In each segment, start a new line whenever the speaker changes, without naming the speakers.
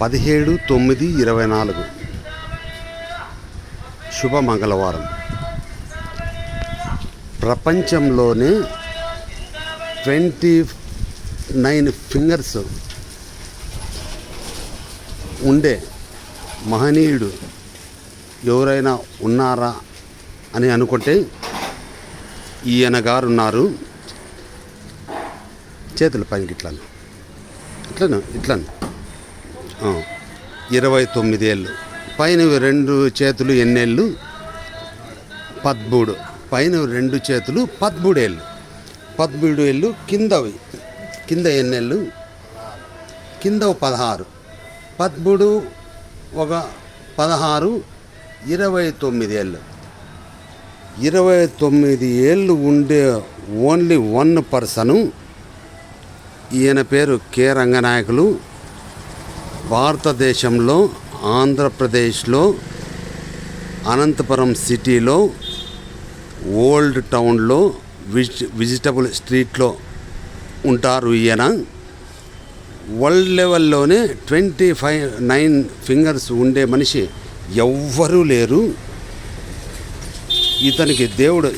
పదిహేడు తొమ్మిది ఇరవై నాలుగు. శుభ మంగళవారం ప్రపంచంలోనే ట్వంటీ నైన్ ఫింగర్స్ ఉండే మహనీయుడు ఎవరైనా ఉన్నారా అని అనుకుంటే ఈయన గారు ఉన్నారు. చేతులు పైకి ఇట్లాను. ఇట్లను ఇట్లను. ఇరవై తొమ్మిది ఏళ్ళు పైన రెండు చేతులు ఎన్నేళ్ళు? పద్మూడు. పైన రెండు చేతులు పద్మూడేళ్ళు. పద్మూడు ఏళ్ళు కిందవి. కింద ఎన్నేళ్ళు? కింద పదహారు. పద్మూడు ఒక పదహారు ఇరవై తొమ్మిది ఏళ్ళు ఇరవై తొమ్మిది ఏళ్ళు ఉండే ఓన్లీ వన్ పర్సను. ఈయన పేరు కె రంగనాయకులు. భారతదేశంలో ఆంధ్రప్రదేశ్లో అనంతపురం సిటీలో ఓల్డ్ టౌన్లో విజ్ విజిటబుల్ స్ట్రీట్లో ఉంటారు ఈయన. వరల్డ్ లెవెల్లోనే ట్వంటీ ఫైవ్ నైన్ ఫింగర్స్ ఉండే మనిషి ఎవ్వరూ లేరు. ఇతనికి దేవుడు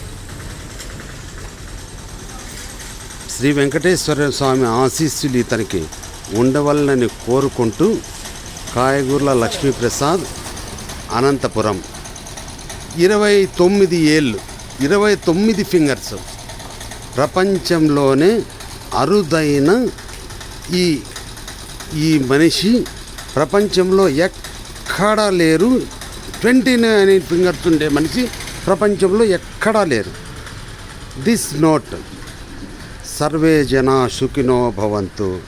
శ్రీ వెంకటేశ్వర స్వామి ఆశీస్సులు ఇతనికి. ఉండవలనని కోరుకుంటూ కాయగూర్ల లక్ష్మీప్రసాద్ అనంతపురం. ఇరవై తొమ్మిది ఏళ్ళు ఇరవై తొమ్మిది ఫింగర్స్. ప్రపంచంలోనే అరుదైన ఈ ఈ మనిషి ప్రపంచంలో ఎక్కడా లేరు. ట్వంటీ నైన్ ఫింగర్స్ ఉండే మనిషి ప్రపంచంలో ఎక్కడా లేరు. దిస్ నోట్ సర్వే జనా సుఖినో భవంతు.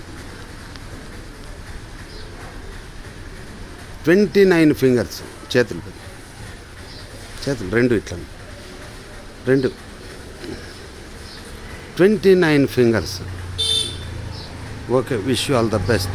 ట్వంటీ నైన్ ఫింగర్స్ చేతులు చేతులు రెండు ఇట్లా. రెండు. Twenty nine fingers. Okay wish you all the best.